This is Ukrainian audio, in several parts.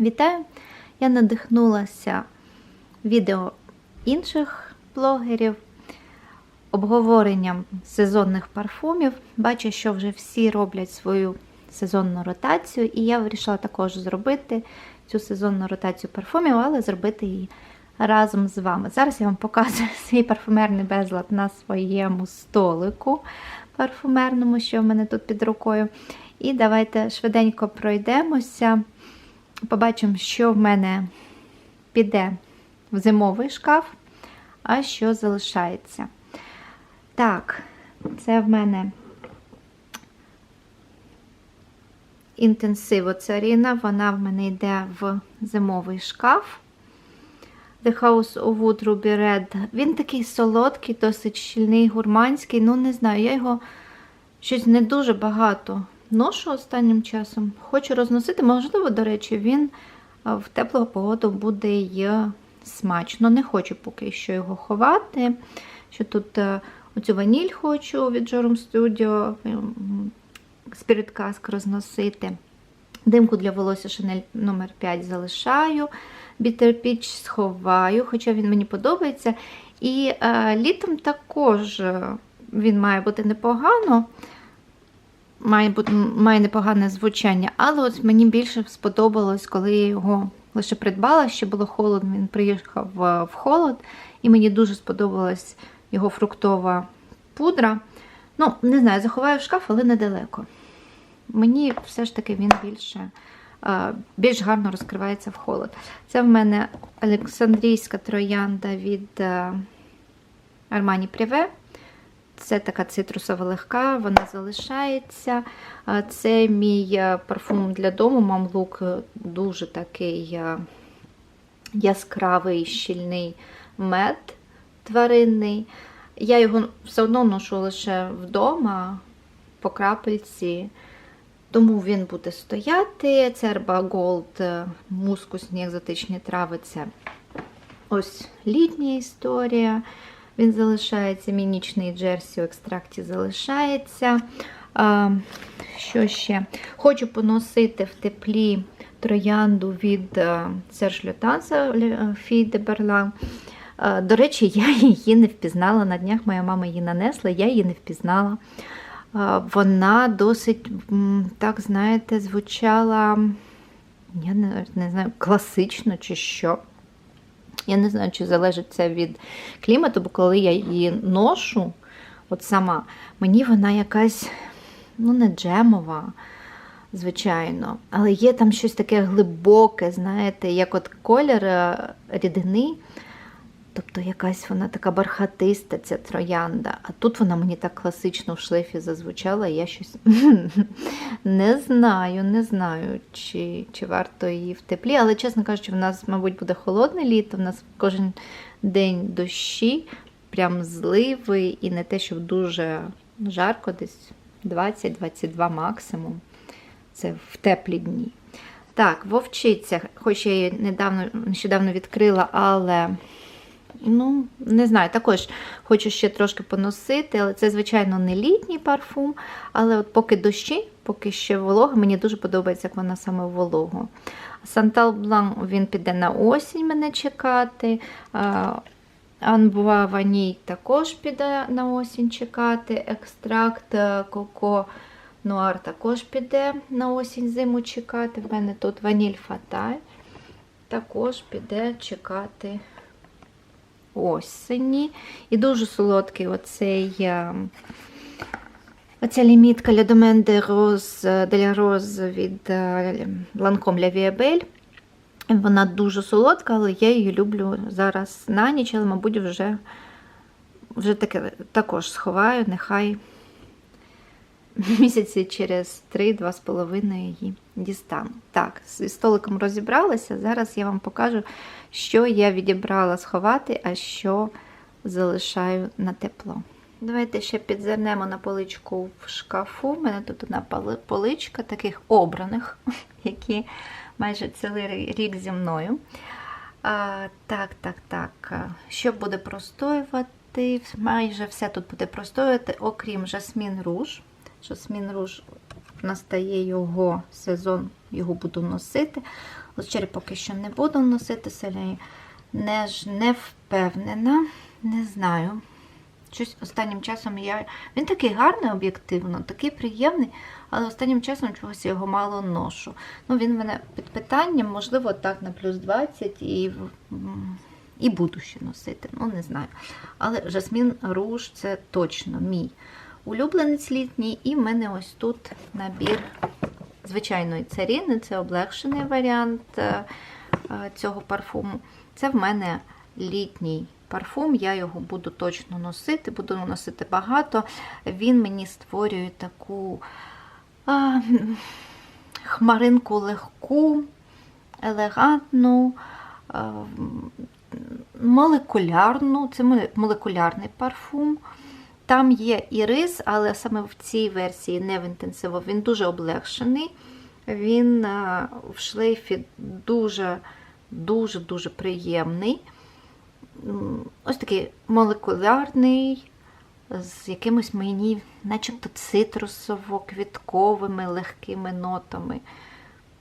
Вітаю! Я надихнулася відео інших блогерів, обговоренням сезонних парфумів. Бачу, що вже всі роблять свою сезонну ротацію, і я вирішила також зробити цю сезонну ротацію парфумів, але зробити її разом з вами. Зараз я вам показую свій парфумерний безлад на своєму столику парфумерному, що в мене тут під рукою. І давайте швиденько пройдемося. Побачимо, що в мене піде в зимовий шкаф, а що залишається. Так, це в мене інтенсиво царіна, вона в мене йде в зимовий шкаф. The House of Wood Ruby Red. Він такий солодкий, досить щільний, гурманський. Ну, не знаю, я його щось не дуже багато ношу останнім часом. Хочу розносити, можливо, до речі, він в теплу погоду буде й смачно. Не хочу поки що його ховати. Що тут е, оцю ваніль хочу від Jorum Studio, Spirit Cask розносити. Димку для волосся Chanel номер 5 залишаю. Bitter Peach сховаю, хоча він мені подобається. І е, літом також він має бути непогано має має непогане звучання, але от мені більше сподобалось, коли я його лише придбала, ще було холодно, він приїхав в холод, і мені дуже сподобалась його фруктова пудра. Ну, не знаю, заховаю в шкаф, але недалеко. Мені все ж таки він більше, більш гарно розкривається в холод. Це в мене Олександрійська троянда від Armani Privé. Це така цитрусова легка, вона залишається. Це мій парфум для дому. Мамлук дуже такий яскравий, щільний мед тваринний. Я його все одно ношу лише вдома, по крапельці, тому він буде стояти. Це Ерба Голд, мускусні екзотичні трави. Це ось літня історія. Він залишається, мій нічний джерсі у екстракті залишається. Що ще? Хочу поносити в теплі троянду від Серж Лютанса Фі де Берлан. До речі, я її не впізнала. На днях моя мама її нанесла, я її не впізнала. Вона досить, так, знаєте, звучала, я не, не знаю, класично чи що. Я не знаю, чи залежить це від клімату, бо коли я її ношу, от сама, мені вона якась, ну, не джемова, звичайно, але є там щось таке глибоке, знаєте, як от колір е, рідини. Тобто якась вона така бархатиста, ця троянда. А тут вона мені так класично в шлейфі зазвучала, і я щось не знаю, не знаю, чи чи варто її в теплі. Але, чесно кажучи, в нас, мабуть, буде холодне літо, в нас кожен день дощі, прям зливи, і не те, щоб дуже жарко, десь 20-22 максимум. Це в теплі дні. Так, вовчиця, хоч я її недавно, нещодавно відкрила, але. Ну, не знаю, також хочу ще трошки поносити, але це, звичайно, не літній парфум. Але от поки дощі, поки ще волога, мені дуже подобається, як вона саме вологу. Сантал Блан він піде на осінь мене чекати. Анбуа Ваній також піде на осінь чекати. Екстракт Коко Нуар також піде на осінь зиму чекати. В мене тут ваніль Фаталь також піде чекати осені. І дуже солодкий оцей е, оця лімітка de Rose, de la Rose від Lancome La Віабель. Вона дуже солодка, але я її люблю зараз на ніч, але, мабуть, вже вже таке, також сховаю, нехай місяці через 3-2,5 її дістану. Так, з столиком розібралася. Зараз я вам покажу, що я відібрала сховати, а що залишаю на тепло. Давайте ще підзирнемо на поличку в шкафу. У мене тут одна поличка таких обраних, які майже цілий рік зі мною. А, Так, так, так. Що буде простоювати? Майже все тут буде простоювати, окрім жасмін руж. Жасмін руж настає його сезон, його буду носити. Лучері поки що не буду носити селі. Не, не впевнена, не знаю. Щось останнім часом я. Він такий гарний об'єктивно, такий приємний, але останнім часом чогось його мало ношу. Ну, він мене під питанням, можливо, так на плюс 20 і, і буду ще носити. Ну, не знаю. Але жасмін руж це точно мій улюбленець літній, і в мене ось тут набір звичайної царіни, це облегшений варіант е, е, цього парфуму. Це в мене літній парфум, я його буду точно носити, буду носити багато. Він мені створює таку а, хмаринку легку, елегантну, а, молекулярну, це молекулярний парфум. Там є і рис, але саме в цій версії не в інтенсиво. Він дуже облегшений. Він в шлейфі дуже дуже дуже приємний. Ось такий молекулярний, з якимось мені, начебто цитрусово-квітковими легкими нотами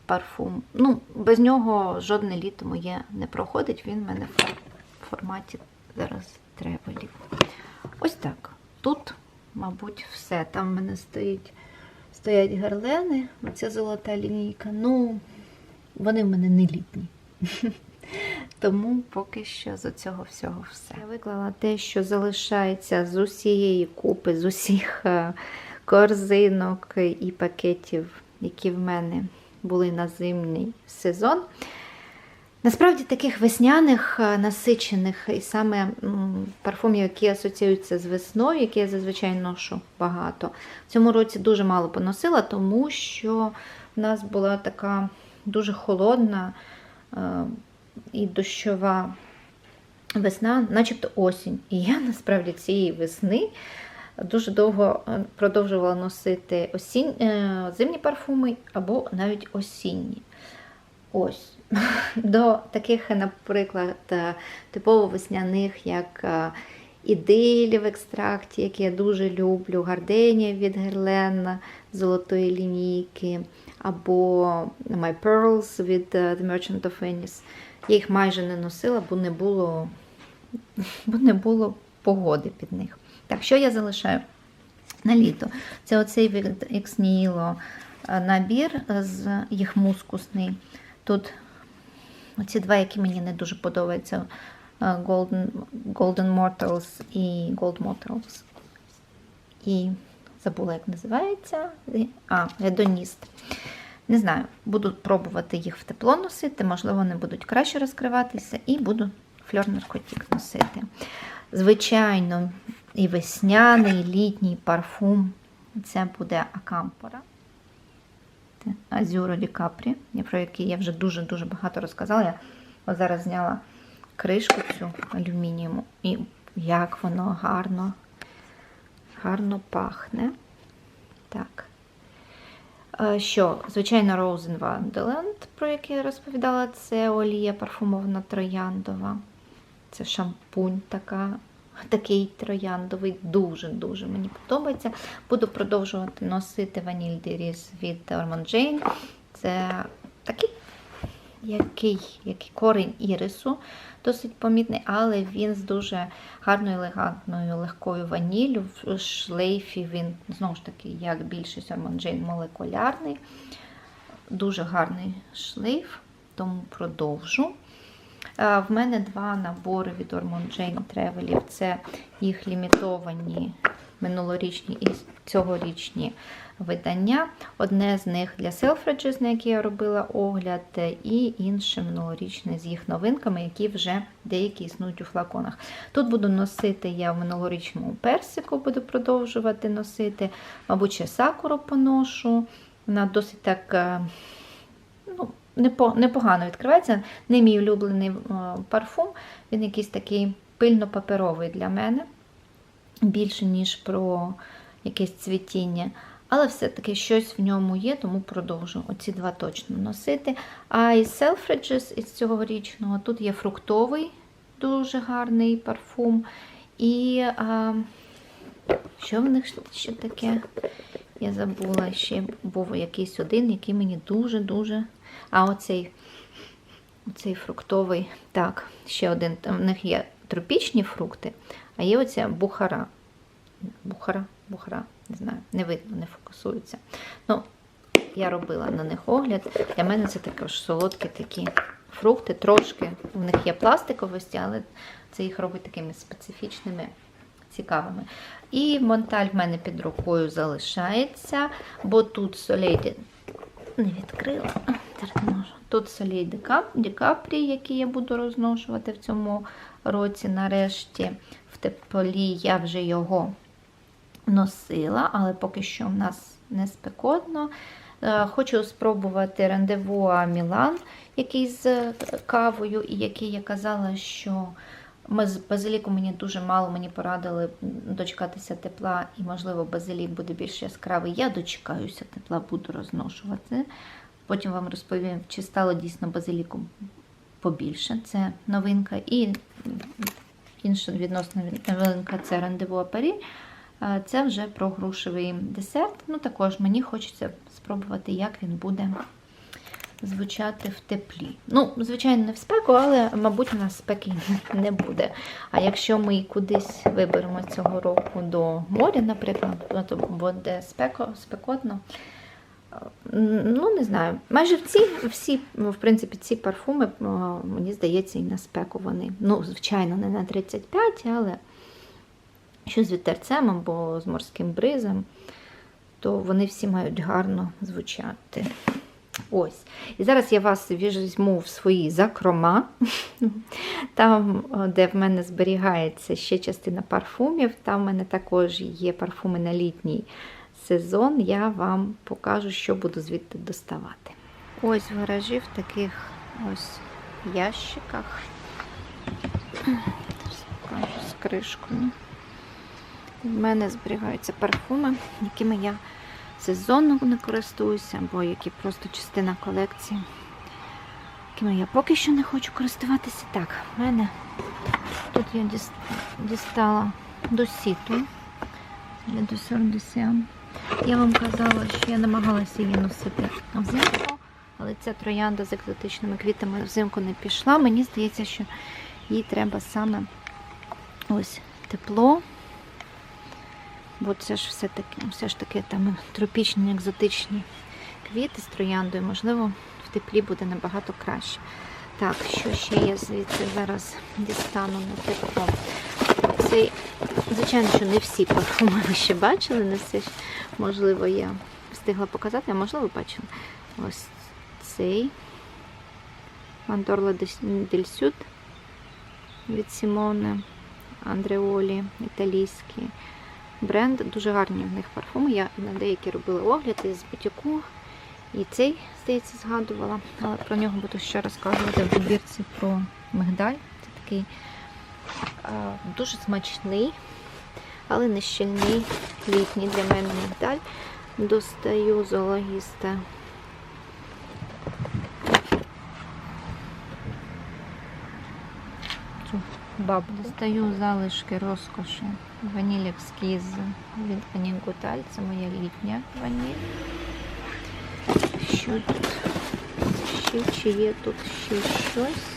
парфум. Ну, без нього жодне літо моє не проходить. Він в мене в форматі зараз тревелів. Ось так. Тут, мабуть, все. Там в мене стоїть, стоять герлени, оця золота лінійка. Ну, вони в мене не літні. Тому поки що з цього всього все. Я виклала те, що залишається з усієї купи, з усіх е, корзинок і пакетів, які в мене були на зимний сезон. Насправді таких весняних, е, насичених і саме парфумів, які асоціюються з весною, які я зазвичай ношу багато. В цьому році дуже мало поносила, тому що в нас була така дуже холодна е, і дощова весна, начебто осінь. І я насправді цієї весни дуже довго е, продовжувала носити осінь, зимні парфуми або навіть осінні. Ось. До таких, наприклад, е, типово весняних, як е, ідилі в екстракті, які я дуже люблю, гарденія від Герлен золотої лінійки, або My Pearls від е, The Merchant of Venice. Я їх майже не носила, бо не було, бо не було погоди під них. Так, що я залишаю на літо? Це оцей від Ex е, набір з їх мускусний. Тут оці два, які мені не дуже подобаються: е, Golden, Golden Mortals і Gold Mortals. І забула, як називається. А, Hedonist. Не знаю, буду пробувати їх в тепло носити, можливо, вони будуть краще розкриватися, і буду фльор наркотик носити. Звичайно, і весняний, і літній парфум. Це буде Акампора. Азюро Ді Капрі, про який я вже дуже-дуже багато розказала. Я от зараз зняла кришку цю алюмінієву, і як воно гарно, гарно пахне. Так. Е, Що, звичайно, Rose in про який я розповідала, це олія парфумована трояндова. Це шампунь така, такий трояндовий, дуже-дуже мені подобається. Буду продовжувати носити ваніль Диріс від Ormond Jane. Це такий який, який корінь ірису, досить помітний, але він з дуже гарною, елегантною, легкою ваніллю. В шлейфі він, знову ж таки, як більшість Ormond Jane, молекулярний. Дуже гарний шлейф, тому продовжу. Е, В мене два набори від Ormond Jane Travelів. Це їх лімітовані минулорічні і цьогорічні видання. Одне з них для Selfridges, на яке я робила огляд, і інше минулорічне з їх новинками, які вже деякі існують у флаконах. Тут буду носити я в минулорічному персику, буду продовжувати носити. Мабуть, ще сакуру поношу. Вона досить так. Непо- непогано відкривається. Не мій улюблений е, парфум. Він якийсь такий пильно-паперовий для мене, більше, ніж про якесь цвітіння. Але все-таки щось в ньому є, тому продовжу. Оці два точно носити. А із Selfridges, із цьогорічного, тут є фруктовий, дуже гарний парфум. І а, що в них ще таке? Я забула, ще був якийсь один, який мені дуже-дуже. А оцей, оцей фруктовий. Так, ще один. Там в них є тропічні фрукти, а є оця бухара. Бухара, бухара, не знаю, не видно, не фокусується. Ну, я робила на них огляд. Для мене це також солодкі такі фрукти, трошки. У них є пластиковості, але це їх робить такими специфічними, цікавими. І монталь в мене під рукою залишається, бо тут солейди не відкрила. Тут солей Ді Капрі, який я буду розношувати в цьому році. Нарешті в теплі я вже його носила, але поки що в нас не спекотно. Е, Хочу спробувати рандевуа Мілан, який з кавою, і який я казала, що ми з базиліком мені дуже мало, мені порадили дочекатися тепла, і, можливо, базилік буде більш яскравий. Я дочекаюся тепла, буду розношувати. Потім вам розповім, чи стало дійсно базиліку побільше. Це новинка. І інша відносна новинка це рандевуа Парі. Е, Це вже про грушевий десерт. Ну, також мені хочеться спробувати, як він буде звучати в теплі. Ну, звичайно, не в спеку, але, мабуть, у нас спеки не буде. А якщо ми кудись виберемо цього року до моря, наприклад, то буде спеко, спекотно. Ну, не знаю. Майже ці, всі, в принципі, ці парфуми, мені здається, і на спеку вони. Ну, звичайно, не на 35, але що з вітерцем або з морським бризом, то вони всі мають гарно звучати. Ось. І зараз я вас візьму в свої закрома, там, де в мене зберігається ще частина парфумів. Там в мене також є парфуми на літній сезон. Я вам покажу, що буду звідти доставати. Ось в гаражі в таких ось ящиках. З кришкою. В мене зберігаються парфуми, якими я сезонно не користуюся, або які просто частина колекції, якими я поки що не хочу користуватися. Так, в мене тут я діс- дістала досіту для досердися. Я вам казала, що я намагалася її носити взимку, але ця троянда з екзотичними квітами взимку не пішла. Мені здається, що їй треба саме ось тепло. Бо це ж все таки, все ж таки там тропічні, екзотичні квіти з трояндою, можливо, в теплі буде набагато краще. Так, що ще я звідси зараз дістану на тепло. Цей, звичайно, що не всі парфуми ви ще бачили, не все ж, можливо, я встигла показати, а можливо, бачили. Ось цей Мандорла дель Сюд від Сімоне Андреолі, італійський бренд. Дуже гарні в них парфуми. Я на деякі робила огляд із бутіку. І цей, здається, згадувала. Але про нього буду ще розказувати в добірці про мигдаль. Це такий а, дуже смачний, але не щільний літній для мене мигдаль. Достаю зоологіста. Цю бабу. Достаю залишки розкоші. Ваніль екскіз від Гуталь. Це моя літня ваніль. Що тут? Ще чи є тут ще щось?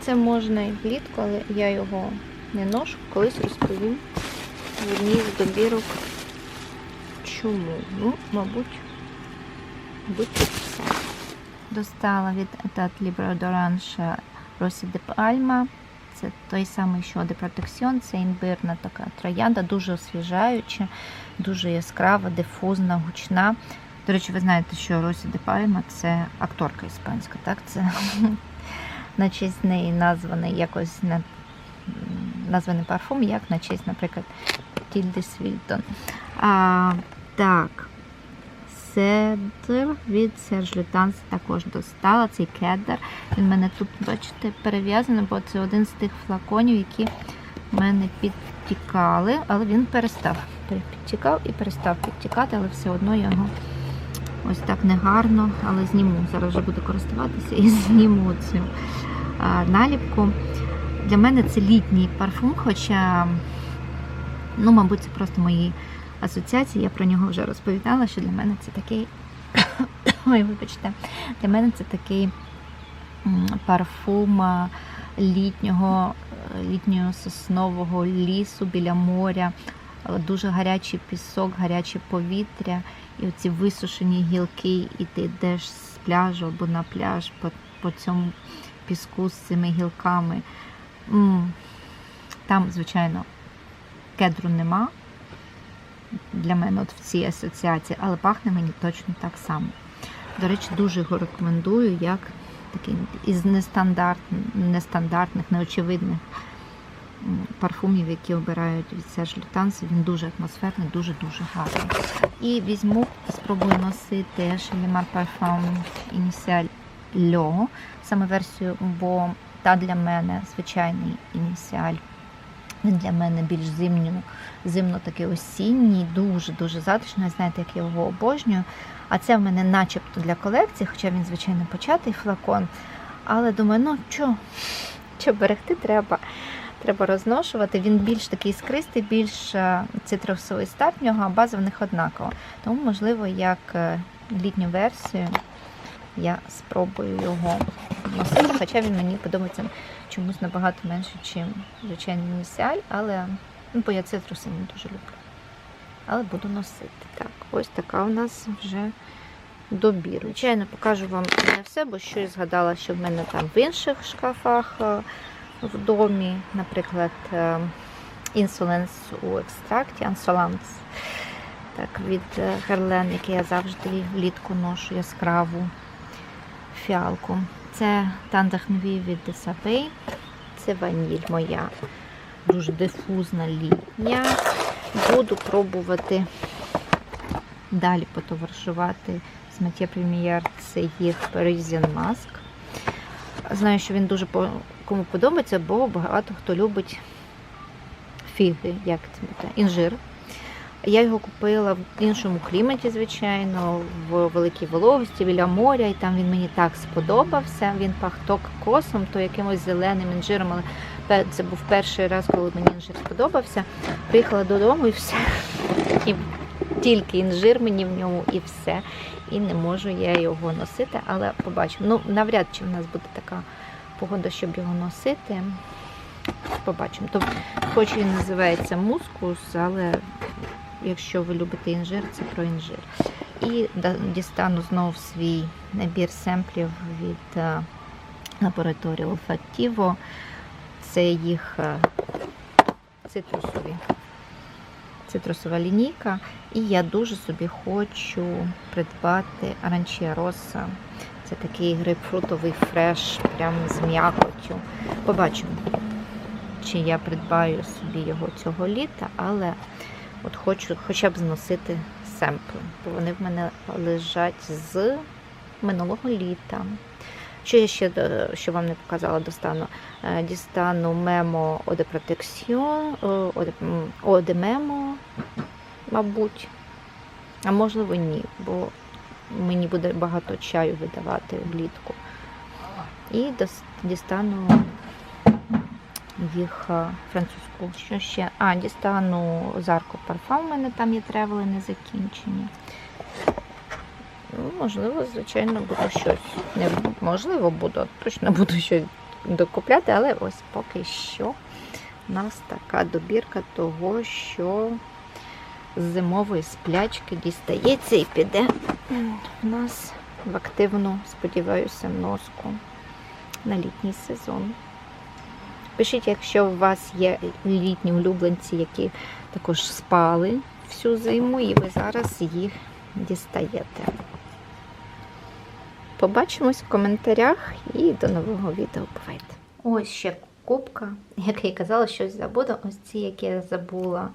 Це можна і влітку, але я його не ношу. Колись розповім в одній з добірок. Чому? Ну, мабуть, мабуть, все. Достала від Etat Libre d'Orange Росі де Пальма. Це той самий, що де Протекціон, це імбирна така троянда, дуже освіжаюча, дуже яскрава, дифузна, гучна. До речі, ви знаєте, що Росі де Пальма це акторка іспанська, так? Це на честь неї названий якось на названий парфум, як на честь, наприклад, Тільди Свільтон. А, так. Седр від Серж Лютанс також достала. Цей кедр. Він в мене тут, бачите, перев'язаний, бо це один з тих флаконів, які в мене підтікали, але він перестав. Підтікав і перестав підтікати, але все одно його ось так негарно, але зніму. Зараз вже буду користуватися і зніму цю наліпку. Для мене це літній парфум, хоча, ну, мабуть, це просто мої асоціації. Я про нього вже розповідала, що для мене це такий. Ой, вибачте, для мене це такий парфум літнього, е, літнього соснового лісу біля моря, Е, дуже гарячий пісок, гаряче повітря, і оці висушені гілки, і ти йдеш з пляжу або на пляж по, по цьому піску з цими гілками. Там, звичайно, кедру нема для мене от в цій асоціації, але пахне мені точно так само. До речі, дуже його рекомендую як такий із нестандарт, нестандартних, неочевидних парфумів, які обирають від Серж Лютанс. Він дуже атмосферний, дуже-дуже гарний. І візьму, спробую носити Шелімар Parfum Initial Льо, саме версію, бо та для мене звичайний ініціаль. Він для мене більш зимню, зимно такий осінній, дуже-дуже затишний. Знаєте, як я його обожнюю. А це в мене начебто для колекції, хоча він, звичайно, початий флакон. Але думаю, ну що, що берегти треба. Треба розношувати. Він більш такий скристий, більш е, цитрусовий старт в нього, а база в них однакова. Тому, можливо, як е, літню версію я спробую його носити, хоча він мені подобається чомусь набагато менше, ніж звичайний ініціаль, але ну, бо я цитруси не дуже люблю. Але буду носити. Так, ось така у нас вже добір. Звичайно, покажу вам не все, бо щось згадала, що в мене там в інших шкафах е, в домі, наприклад, е, інсуленс у екстракті, ансоланс. Так, від е, Герлен, який я завжди влітку ношу яскраву фіалку. Це Тандахнві від Десабей. Це ваніль моя. Дуже дифузна літня. Буду пробувати далі потоваришувати з Матє Прем'єр. Це їх Parisian Mask. Знаю, що він дуже кому подобається, бо багато хто любить фіги, як це буде, інжир. Я його купила в іншому кліматі, звичайно, в великій вологості біля моря, і там він мені так сподобався. Він пах то кокосом, то якимось зеленим інжиром, але це був перший раз, коли мені інжир сподобався. Приїхала додому і все. І тільки інжир мені в ньому і все. І не можу я його носити, але побачимо. Ну, навряд чи в нас буде така погода, щоб його носити. Побачимо. Тобто, хоч він називається мускус, але якщо ви любите інжир, це про інжир. І дістану знову свій набір семплів від е, лабораторії Olfactivo. Це їх е, цитрусові. Цитрусова лінійка. І я дуже собі хочу придбати Аранчія Роса. Це такий грейпфрутовий фреш, прям з м'якотю. Побачимо, чи я придбаю собі його цього літа, але От хочу хоча б зносити семпли, бо вони в мене лежать з минулого літа. Що я ще е, що вам не показала, достану? Е, Дістану мемо de Protection, е, Eau de- м, Eau de Memo, мабуть. А можливо, ні, бо мені буде багато чаю видавати влітку. І дістану їх е, французьку. Що ще? А, дістану зарку парфум, у мене там є тревели не закінчені. Ну, можливо, звичайно, буду щось. Не можливо, буду, точно буду щось докупляти, але ось поки що у нас така добірка того, що з зимової сплячки дістається і піде в нас в активну, сподіваюся, носку на літній сезон. Пишіть, якщо у вас є літні улюбленці, які також спали всю зиму, і ви зараз їх дістаєте. Побачимось в коментарях і до нового відео. Бувайте! Ось ще кубка, як я казала, щось забуду. Ось ці, які я забула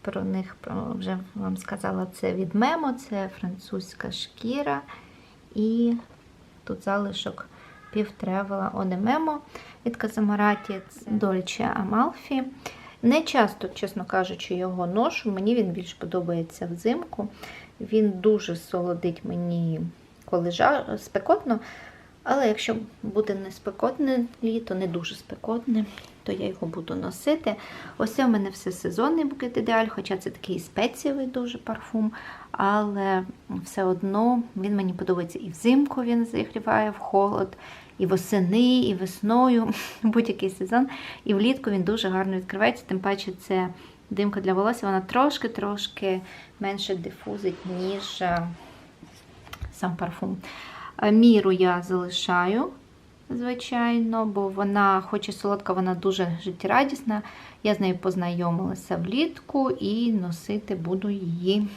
про них, вже вам сказала, це від Мемо, це французька шкіра. І тут залишок півтревела Одемемо від Казамараті Дольче Амалфі. Не часто, чесно кажучи, його ношу. Мені він більш подобається взимку. Він дуже солодить мені, коли жар... спекотно. Але якщо буде не спекотне літо, не дуже спекотне, то я його буду носити. Ось у мене все сезонний букет ідеаль, хоча це такий спецієвий дуже парфум. Але все одно він мені подобається і взимку він зігріває в холод, і восени, і весною, будь-який сезон. І влітку він дуже гарно відкривається, тим паче це димка для волосся, вона трошки-трошки менше дифузить, ніж е, сам парфум. Е, Міру я залишаю, звичайно, бо вона, хоч і солодка, вона дуже життєрадісна. Я з нею познайомилася влітку і носити буду її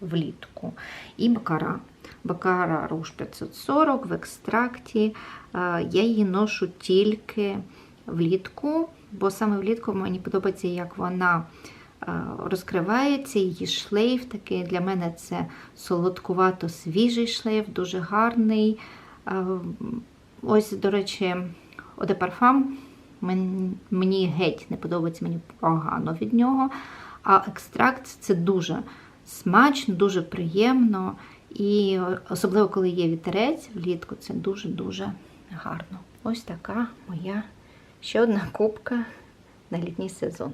влітку. І бакара. Бакара Руш 540 в екстракті. Е, Я її ношу тільки влітку, бо саме влітку мені подобається, як вона розкривається, її шлейф такий. Для мене це солодкувато свіжий шлейф, дуже гарний. Е, Ось, до речі, Оде Парфам мені геть не подобається, мені погано від нього. А екстракт це дуже смачно, дуже приємно. І особливо, коли є вітерець влітку, це дуже-дуже гарно. Ось така моя ще одна кубка на літній сезон.